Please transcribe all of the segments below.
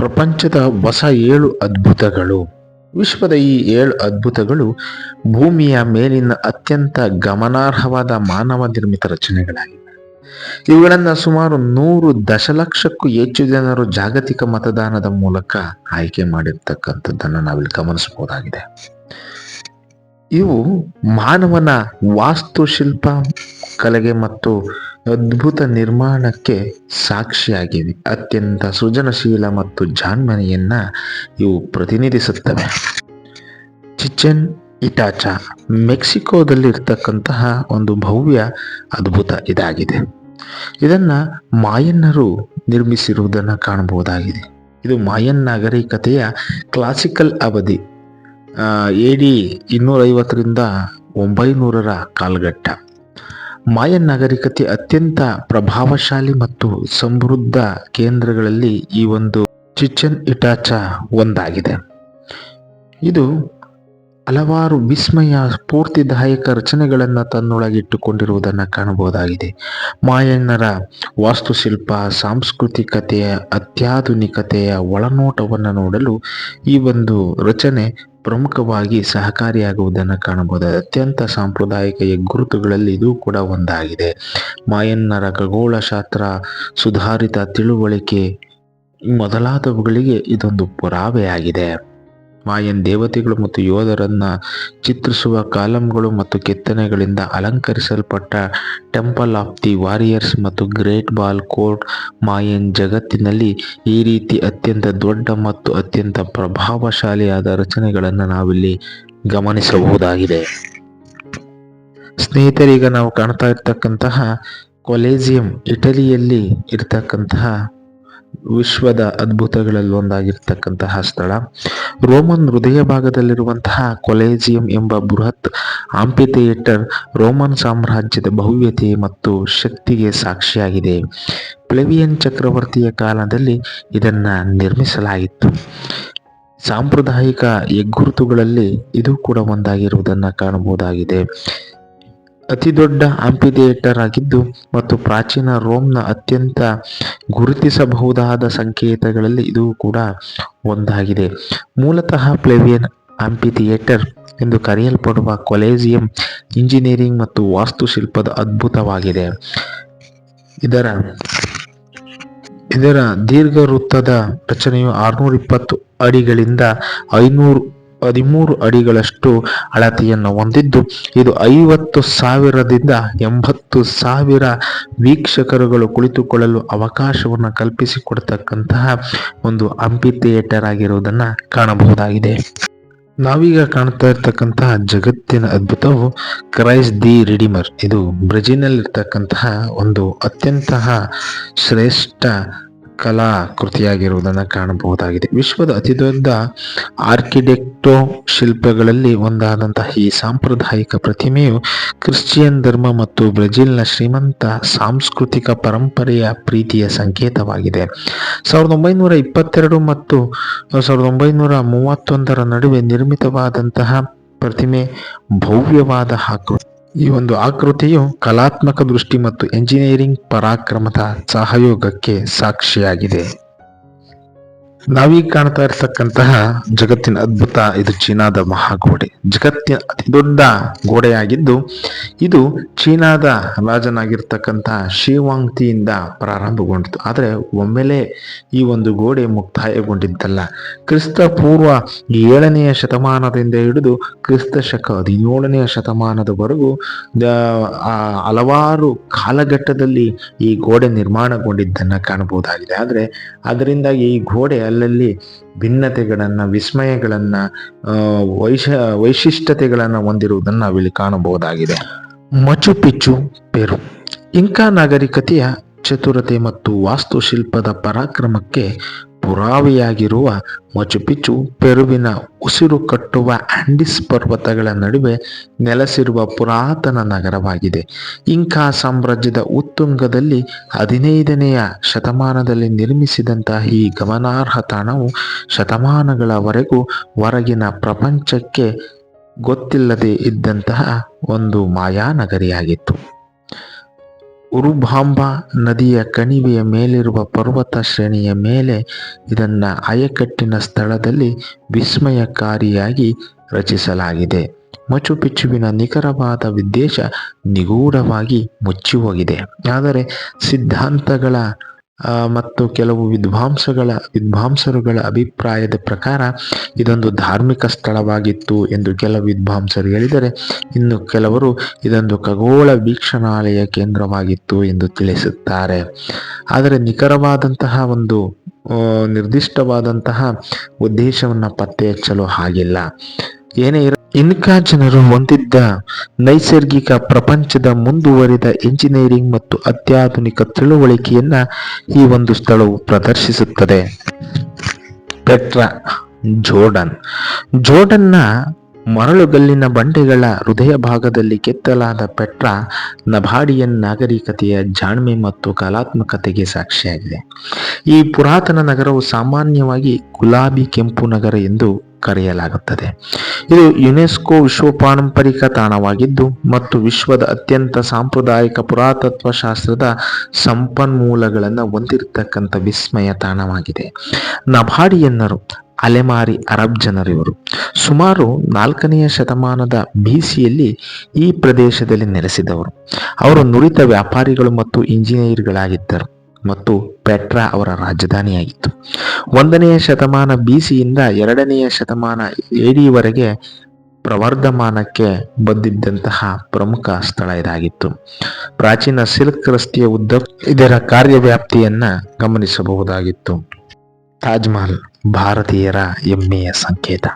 ಪ್ರಪಂಚದ ಹೊಸ ಏಳು ಅದ್ಭುತಗಳು. ವಿಶ್ವದ ಈ ಏಳು ಅದ್ಭುತಗಳು ಭೂಮಿಯ ಮೇಲಿನ ಅತ್ಯಂತ ಗಮನಾರ್ಹವಾದ ಮಾನವ ನಿರ್ಮಿತ ರಚನೆಗಳಾಗಿವೆ. ಇವುಗಳನ್ನು ಸುಮಾರು ನೂರು ದಶಲಕ್ಷಕ್ಕೂ ಹೆಚ್ಚು ಜನರು ಜಾಗತಿಕ ಮತದಾನದ ಮೂಲಕ ಆಯ್ಕೆ ಮಾಡಿರ್ತಕ್ಕಂಥದ್ದನ್ನು ನಾವಿಲ್ಲಿ ಗಮನಿಸಬಹುದಾಗಿದೆ. ಇವು ಮಾನವನ ವಾಸ್ತುಶಿಲ್ಪ, ಕಲೆಗೆ ಮತ್ತು ಅದ್ಭುತ ನಿರ್ಮಾಣಕ್ಕೆ ಸಾಕ್ಷಿಯಾಗಿವೆ. ಅತ್ಯಂತ ಸೃಜನಶೀಲ ಮತ್ತು ಜಾಣ್ಮನೆಯನ್ನ ಇವು ಪ್ರತಿನಿಧಿಸುತ್ತವೆ. ಚಿಚೆನ್ ಇಟಾಚಾ, ಮೆಕ್ಸಿಕೋದಲ್ಲಿರ್ತಕ್ಕಂತಹ ಒಂದು ಭವ್ಯ, ಅದ್ಭುತ ಇದಾಗಿದೆ. ಇದನ್ನ ಮಾಯನ್ನರು ನಿರ್ಮಿಸಿರುವುದನ್ನು ಕಾಣಬಹುದಾಗಿದೆ. ಇದು ಮಾಯನ್ ನಾಗರಿಕತೆಯ ಕ್ಲಾಸಿಕಲ್ ಅವಧಿ ಎ ಡಿ ಇನ್ನೂರೈವತ್ತರಿಂದ ಒಂಬೈನೂರರ ಕಾಲಘಟ್ಟ. ಮಾಯನ್ ನಾಗರಿಕತೆ ಅತ್ಯಂತ ಪ್ರಭಾವಶಾಲಿ ಮತ್ತು ಸಮೃದ್ಧ ಕೇಂದ್ರಗಳಲ್ಲಿ ಈ ಒಂದು ಚಿಚನ್ ಇಟಾಚಾ ಒಂದಾಗಿದೆ. ಇದು ಹಲವಾರು ವಿಸ್ಮಯ, ಸ್ಫೂರ್ತಿದಾಯಕ ರಚನೆಗಳನ್ನು ತನ್ನೊಳಗಿಟ್ಟುಕೊಂಡಿರುವುದನ್ನು ಕಾಣಬಹುದಾಗಿದೆ. ಮಾಯನ್ನರ ವಾಸ್ತುಶಿಲ್ಪ, ಸಾಂಸ್ಕೃತಿಕತೆಯ, ಅತ್ಯಾಧುನಿಕತೆಯ ಒಳನೋಟವನ್ನು ನೋಡಲು ಈ ಒಂದು ರಚನೆ ಪ್ರಮುಖವಾಗಿ ಸಹಕಾರಿಯಾಗುವುದನ್ನು ಕಾಣಬಹುದು. ಅತ್ಯಂತ ಸಾಂಪ್ರದಾಯಿಕ ಗುರುತುಗಳಲ್ಲಿ ಇದು ಕೂಡ ಒಂದಾಗಿದೆ. ಮಾಯನ್ನರ ಖಗೋಳಶಾಸ್ತ್ರ ಸುಧಾರಿತ ತಿಳುವಳಿಕೆ ಮೊದಲಾದವುಗಳಿಗೆ ಇದೊಂದು ಪುರಾವೆಯಾಗಿದೆ. ಮಾಯನ್ ದೇವತೆಗಳು ಮತ್ತು ಯೋಧರನ್ನ ಚಿತ್ರಿಸುವ ಕಾಲಂಗಳು ಮತ್ತು ಕೆತ್ತನೆಗಳಿಂದ ಅಲಂಕರಿಸಲ್ಪಟ್ಟ ಟೆಂಪಲ್ ಆಫ್ ದಿ ವಾರಿಯರ್ಸ್ ಮತ್ತು ಗ್ರೇಟ್ ಬಾಲ್ ಕೋರ್ಟ್ ಮಾಯನ್ ಜಗತ್ತಿನಲ್ಲಿ ಈ ರೀತಿ ಅತ್ಯಂತ ದೊಡ್ಡ ಮತ್ತು ಅತ್ಯಂತ ಪ್ರಭಾವಶಾಲಿಯಾದ ರಚನೆಗಳನ್ನು ನಾವಿಲ್ಲಿ ಗಮನಿಸಬಹುದಾಗಿದೆ. ಸ್ನೇಹಿತರೀಗ ನಾವು ಕಾಣ್ತಾ ಇರ್ತಕ್ಕಂತಹ ಕೊಲೇಜಿಯಂ ಇಟಲಿಯಲ್ಲಿ ಇರ್ತಕ್ಕಂತಹ ವಿಶ್ವದ ಅದ್ಭುತಗಳಲ್ಲಿ ಒಂದಾಗಿರ್ತಕ್ಕಂತಹ ಸ್ಥಳ. ರೋಮನ್ ಹೃದಯ ಭಾಗದಲ್ಲಿರುವಂತಹ ಕೊಲೇಜಿಯಂ ಎಂಬ ಬೃಹತ್ ಆಂಪಿಥಿಯೇಟರ್ ರೋಮನ್ ಸಾಮ್ರಾಜ್ಯದ ಭವ್ಯತೆ ಮತ್ತು ಶಕ್ತಿಗೆ ಸಾಕ್ಷಿಯಾಗಿದೆ. ಪ್ಲೆವಿಯನ್ ಚಕ್ರವರ್ತಿಯ ಕಾಲದಲ್ಲಿ ಇದನ್ನ ನಿರ್ಮಿಸಲಾಗಿತ್ತು ಸಾಂಪ್ರದಾಯಿಕ ಹೆಗ್ಗುರುತುಗಳಲ್ಲಿ ಇದು ಕೂಡ ಒಂದಾಗಿರುವುದನ್ನು ಕಾಣಬಹುದಾಗಿದೆ. ಅತಿ ದೊಡ್ಡ ಆಂಪಿಥಿಯೇಟರ್ ಆಗಿದ್ದು ಮತ್ತು ಪ್ರಾಚೀನ ರೋಮ್ನ ಅತ್ಯಂತ ಗುರುತಿಸಬಹುದಾದ ಸಂಕೇತಗಳಲ್ಲಿ ಇದು ಕೂಡ ಒಂದಾಗಿದೆ. ಮೂಲತಃ ಪ್ಲೆವಿಯನ್ ಆಂಪಿಥಿಯೇಟರ್ ಎಂದು ಕರೆಯಲ್ಪಡುವ ಕೊಲೇಜಿಯಂ ಇಂಜಿನಿಯರಿಂಗ್ ಮತ್ತು ವಾಸ್ತುಶಿಲ್ಪದ ಅದ್ಭುತವಾಗಿದೆ. ಇದರ ಇದರ ದೀರ್ಘ ವೃತ್ತದ ರಚನೆಯು ಆರುನೂರ ಇಪ್ಪತ್ತು ಅಡಿಗಳಿಂದ ಐನೂರು ಹದಿಮೂರು ಅಡಿಗಳಷ್ಟು ಅಳತೆಯನ್ನು ಹೊಂದಿದ್ದು, ಇದು ಐವತ್ತು ಸಾವಿರದಿಂದ ಎಂಬತ್ತು ಸಾವಿರ ವೀಕ್ಷಕರುಗಳು ಕುಳಿತುಕೊಳ್ಳಲು ಅವಕಾಶವನ್ನು ಕಲ್ಪಿಸಿಕೊಡ್ತಕ್ಕಂತಹ ಒಂದು ಅಂಪಿ ಥಿಯೇಟರ್ ಆಗಿರುವುದನ್ನು ಕಾಣಬಹುದಾಗಿದೆ. ನಾವೀಗ ಕಾಣ್ತಾ ಇರ್ತಕ್ಕಂತಹ ಜಗತ್ತಿನ ಅದ್ಭುತವು ಕ್ರೈಸ್ ದಿ ರಿಡಿಮರ್. ಇದು ಬ್ರೆಜಿನಲ್ಲಿ ಇರ್ತಕ್ಕಂತಹ ಒಂದು ಅತ್ಯಂತ ಶ್ರೇಷ್ಠ ಕಲಾ ಕೃತಿಯಾಗಿರುವುದನ್ನು ಕಾಣಬಹುದಾಗಿದೆ. ವಿಶ್ವದ ಅತಿದೊಡ್ಡ ಆರ್ಕಿಟೆಕ್ಟೋ ಶಿಲ್ಪಗಳಲ್ಲಿ ಒಂದಾದಂತಹ ಈ ಸಾಂಪ್ರದಾಯಿಕ ಪ್ರತಿಮೆಯು ಕ್ರಿಶ್ಚಿಯನ್ ಧರ್ಮ ಮತ್ತು ಬ್ರೆಜಿಲ್ನ ಶ್ರೀಮಂತ ಸಾಂಸ್ಕೃತಿಕ ಪರಂಪರೆಯ ಪ್ರೀತಿಯ ಸಂಕೇತವಾಗಿದೆ. ಸಾವಿರದ ಒಂಬೈನೂರ ಇಪ್ಪತ್ತೆರಡು ಮತ್ತು ಸಾವಿರದ ಒಂಬೈನೂರ ಮೂವತ್ತೊಂದರ ನಡುವೆ ನಿರ್ಮಿತವಾದಂತಹ ಪ್ರತಿಮೆ ಭವ್ಯವಾದ ಹಾಕು ಈ ಒಂದು ಆಕೃತಿಯು ಕಲಾತ್ಮಕ ದೃಷ್ಟಿ ಮತ್ತು ಎಂಜಿನಿಯರಿಂಗ್ ಪರಾಕ್ರಮದ ಸಹಯೋಗಕ್ಕೆ ಸಾಕ್ಷಿಯಾಗಿದೆ. ನಾವೀಗ ಕಾಣ್ತಾ ಇರ್ತಕ್ಕಂತಹ ಜಗತ್ತಿನ ಅದ್ಭುತ, ಇದು ಚೀನಾದ ಮಹಾಗೋಡೆ. ಜಗತ್ತಿನ ಅತಿ ದೊಡ್ಡ ಗೋಡೆಯಾಗಿದ್ದು, ಇದು ಚೀನಾದ ರಾಜನಾಗಿರ್ತಕ್ಕಂತಹ ಶಿವಾಂಗ್ತಿಯಿಂದ ಪ್ರಾರಂಭಗೊಂಡಿತು. ಆದರೆ ಒಮ್ಮೆಲೆ ಈ ಒಂದು ಗೋಡೆ ಮುಕ್ತಾಯಗೊಂಡಿದ್ದಲ್ಲ. ಕ್ರಿಸ್ತ ಪೂರ್ವ ಏಳನೆಯ ಶತಮಾನದಿಂದ ಹಿಡಿದು ಕ್ರಿಸ್ತ ಶಕ ಹದಿನೇಳನೆಯ ಶತಮಾನದವರೆಗೂ ಹಲವಾರು ಕಾಲಘಟ್ಟದಲ್ಲಿ ಈ ಗೋಡೆ ನಿರ್ಮಾಣಗೊಂಡಿದ್ದನ್ನು ಕಾಣಬಹುದಾಗಿದೆ. ಆದರೆ, ಅದರಿಂದಾಗಿ ಈ ಗೋಡೆ ಅಲ್ಲಲ್ಲಿ ಭಿನ್ನತೆಗಳನ್ನು, ವಿಸ್ಮಯಗಳನ್ನು ವೈಶ, ವೈಶಿಷ್ಟ್ಯತೆಗಳನ್ನು ಹೊಂದಿರುವುದನ್ನು ನಾವಿಲ್ಲಿ ಕಾಣಬಹುದಾಗಿದೆ. ಮಚು ಪಿಚ್ಚು ಪೆರು. ಇಂಕಾ ನಾಗರಿಕತೆಯ ಚತುರತೆ ಮತ್ತು ವಾಸ್ತುಶಿಲ್ಪದ ಪರಾಕ್ರಮಕ್ಕೆ ಪುರಾವೆಯಾಗಿರುವ ಮಚುಪಿಚು ಪೆರುವಿನ ಉಸಿರು ಕಟ್ಟುವ ಆಂಡಿಸ್ ಪರ್ವತಗಳ ನಡುವೆ ನೆಲೆಸಿರುವ ಪುರಾತನ ನಗರವಾಗಿದೆ. ಇಂಕಾ ಸಾಮ್ರಾಜ್ಯದ ಉತ್ತುಂಗದಲ್ಲಿ ಹದಿನೈದನೆಯ ಶತಮಾನದಲ್ಲಿ ನಿರ್ಮಿಸಿದಂತಹ ಈ ಗಮನಾರ್ಹ ತಾಣವು ಶತಮಾನಗಳವರೆಗೂ ಹೊರಗಿನ ಪ್ರಪಂಚಕ್ಕೆ ಗೊತ್ತಿಲ್ಲದೆ ಇದ್ದಂತಹ ಒಂದು ಮಾಯಾನಗರಿಯಾಗಿತ್ತು ಉರುಭಾಂಬ ನದಿಯ ಕಣಿವೆಯ ಮೇಲಿರುವ ಪರ್ವತ ಶ್ರೇಣಿಯ ಮೇಲೆ ಇದನ್ನು ಆಯಕಟ್ಟಿನ ಸ್ಥಳದಲ್ಲಿ ವಿಸ್ಮಯಕಾರಿಯಾಗಿ ರಚಿಸಲಾಗಿದೆ. ಮಚು ಪಿಚ್ಚುವಿನ ನಿಖರವಾದ ಉದ್ದೇಶ ನಿಗೂಢವಾಗಿ ಮುಚ್ಚಿಹೋಗಿದೆ. ಆದರೆ ಸಿದ್ಧಾಂತಗಳ ಮತ್ತು ಕೆಲವು ವಿದ್ವಾಂಸಗಳ, ವಿದ್ವಾಂಸರುಗಳ ಅಭಿಪ್ರಾಯದ ಪ್ರಕಾರ ಇದೊಂದು ಧಾರ್ಮಿಕ ಸ್ಥಳವಾಗಿತ್ತು ಎಂದು ಕೆಲವು ವಿದ್ವಾಂಸರು ಹೇಳಿದರೆ, ಇನ್ನು ಕೆಲವರು ಇದೊಂದು ಖಗೋಳ ವೀಕ್ಷಣಾಲಯ ಕೇಂದ್ರವಾಗಿತ್ತು ಎಂದು ತಿಳಿಸುತ್ತಾರೆ. ಆದರೆ ನಿಖರವಾದಂತಹ ಒಂದು ನಿರ್ದಿಷ್ಟವಾದಂತಹ ಉದ್ದೇಶವನ್ನು ಪತ್ತೆ ಹಚ್ಚಲು ಆಗಿಲ್ಲ ಏನೇ ಇರ ಇನ್ಕಾ ಜನರು ಹೊಂದಿದ್ದ ನೈಸರ್ಗಿಕ ಪ್ರಪಂಚದ ಮುಂದುವರಿದ ಎಂಜಿನಿಯರಿಂಗ್ ಮತ್ತು ಅತ್ಯಾಧುನಿಕ ತಿಳುವಳಿಕೆಯನ್ನು ಈ ಒಂದು ಸ್ಥಳವು ಪ್ರದರ್ಶಿಸುತ್ತದೆ. Petra Jordan. ಜೋರ್ಡನ್ನ ಮರಳುಗಲ್ಲಿನ ಬಂಡೆಗಳ ಹೃದಯ ಭಾಗದಲ್ಲಿ ಕೆತ್ತಲಾದ ಪೆಟ್ರಾ ನಭಾಡಿಯನ್ ನಾಗರಿಕತೆಯ ಜಾಣ್ಮೆ ಮತ್ತು ಕಲಾತ್ಮಕತೆಗೆ ಸಾಕ್ಷಿಯಾಗಿದೆ. ಈ ಪುರಾತನ ನಗರವು ಸಾಮಾನ್ಯವಾಗಿ ಗುಲಾಬಿ ಕೆಂಪು ನಗರ ಎಂದು ಕರೆಯಲಾಗುತ್ತದೆ. ಇದು ಯುನೆಸ್ಕೋ ವಿಶ್ವ ಪಾರಂಪರಿಕ ತಾಣವಾಗಿದ್ದು, ಮತ್ತು ವಿಶ್ವದ ಅತ್ಯಂತ ಸಾಂಪ್ರದಾಯಿಕ ಪುರಾತತ್ವ ಶಾಸ್ತ್ರದ ಸಂಪನ್ಮೂಲಗಳನ್ನು ಹೊಂದಿರತಕ್ಕಂಥ ವಿಸ್ಮಯ ತಾಣವಾಗಿದೆ. ನಭಾಡಿಯನ್ನರು, ಅಲೆಮಾರಿ ಅರಬ್ ಜನರಿವರು, ಸುಮಾರು ನಾಲ್ಕನೆಯ ಶತಮಾನದ ಬಿಸಿಯಲ್ಲಿ ಈ ಪ್ರದೇಶದಲ್ಲಿ ನೆಲೆಸಿದವರು. ಅವರು ನುರಿತ ವ್ಯಾಪಾರಿಗಳು ಮತ್ತು ಇಂಜಿನಿಯರ್ಗಳಾಗಿದ್ದರು. ಮತ್ತು ಪೆಟ್ರಾ ಅವರ ರಾಜಧಾನಿಯಾಗಿತ್ತು. ಒಂದನೆಯ ಶತಮಾನ ಬಿಸಿಯಿಂದ ಎರಡನೆಯ ಶತಮಾನ ಎಡಿವರೆಗೆ ಪ್ರವರ್ಧಮಾನಕ್ಕೆ ಬಂದಿದ್ದಂತಹ ಪ್ರಮುಖ ಸ್ಥಳ ಇದಾಗಿತ್ತು. ಪ್ರಾಚೀನ ಸಿಲ್ಕ್ ರಸ್ತೆಯ ಉದ್ದ, ಇದರ ಕಾರ್ಯವ್ಯಾಪ್ತಿಯನ್ನ ಗಮನಿಸಬಹುದಾಗಿತ್ತು. ತಾಜ್ಮಹಲ್ ಭಾರತೀಯರ ಹೆಮ್ಮೆಯ ಸಂಕೇತ.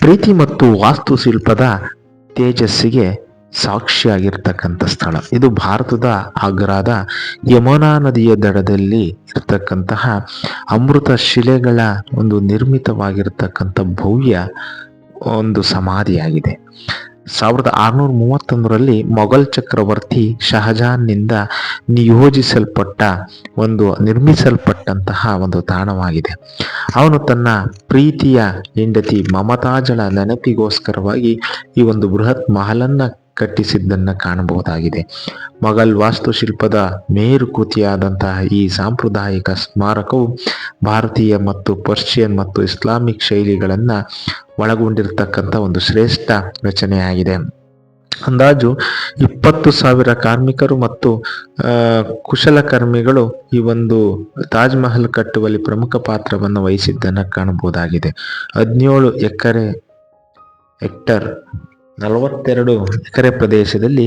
ಪ್ರೀತಿ ಮತ್ತು ವಾಸ್ತುಶಿಲ್ಪದ ತೇಜಸ್ಸಿಗೆ ಸಾಕ್ಷಿಯಾಗಿರ್ತಕ್ಕಂಥ ಸ್ಥಳ. ಇದು ಭಾರತದ ಆಗ್ರಾದ ಯಮುನಾ ನದಿಯ ದಡದಲ್ಲಿ ಇರ್ತಕ್ಕಂತಹ ಅಮೃತ ಶಿಲೆಗಳ ಒಂದು ನಿರ್ಮಿತವಾಗಿರ್ತಕ್ಕಂಥ ಭವ್ಯ ಒಂದು ಸಮಾಧಿಯಾಗಿದೆ. ಸಾವಿರದ ಆರುನೂರ ಮೂವತ್ತೊಂದರಲ್ಲಿ ಮೊಘಲ್ ಚಕ್ರವರ್ತಿ ಶಹಜಾನ್ನಿಂದ ನಿಯೋಜಿಸಲ್ಪಟ್ಟ ಒಂದು, ನಿರ್ಮಿಸಲ್ಪಟ್ಟಂತಹ ಒಂದು ತಾಣವಾಗಿದೆ. ಅವನು ತನ್ನ ಪ್ರೀತಿಯ ಹೆಂಡತಿ ಮಮತಾಜಳ ನೆನಪಿಗೋಸ್ಕರವಾಗಿ ಈ ಒಂದು ಬೃಹತ್ ಮಹಲನ್ನ ಕಟ್ಟಿಸಿದ್ದನ್ನು ಕಾಣಬಹುದಾಗಿದೆ. ಮೊಘಲ್ ವಾಸ್ತುಶಿಲ್ಪದ ಮೇರುಕೃತಿಯಾದಂತಹ ಈ ಸಾಂಪ್ರದಾಯಿಕ ಸ್ಮಾರಕವು ಭಾರತೀಯ ಮತ್ತು ಪರ್ಷಿಯನ್ ಮತ್ತು ಇಸ್ಲಾಮಿಕ್ ಶೈಲಿಗಳನ್ನು ಒಳಗೊಂಡಿರ್ತಕ್ಕಂಥ ಒಂದು ಶ್ರೇಷ್ಠ ರಚನೆಯಾಗಿದೆ. ಅಂದಾಜು ಇಪ್ಪತ್ತು ಸಾವಿರ ಕಾರ್ಮಿಕರು ಮತ್ತು ಕುಶಲಕರ್ಮಿಗಳು ಈ ಒಂದು ತಾಜ್ ಮಹಲ್ ಕಟ್ಟುವಲ್ಲಿ ಪ್ರಮುಖ ಪಾತ್ರವನ್ನು ವಹಿಸಿದ್ದನ್ನು ಕಾಣಬಹುದಾಗಿದೆ. ಹದಿನೇಳು ಎಕರೆ ಹೆಕ್ಟರ್ ನಲವತ್ತೆರಡು ಎಕರೆ ಪ್ರದೇಶದಲ್ಲಿ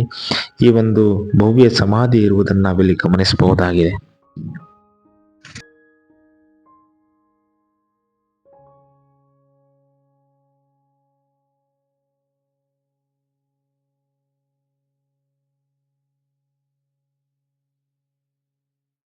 ಈ ಒಂದು ಭವ್ಯ ಸಮಾಧಿ ಇರುವುದನ್ನು ನಾವಿಲ್ಲಿ ಗಮನಿಸಬಹುದಾಗಿದೆ.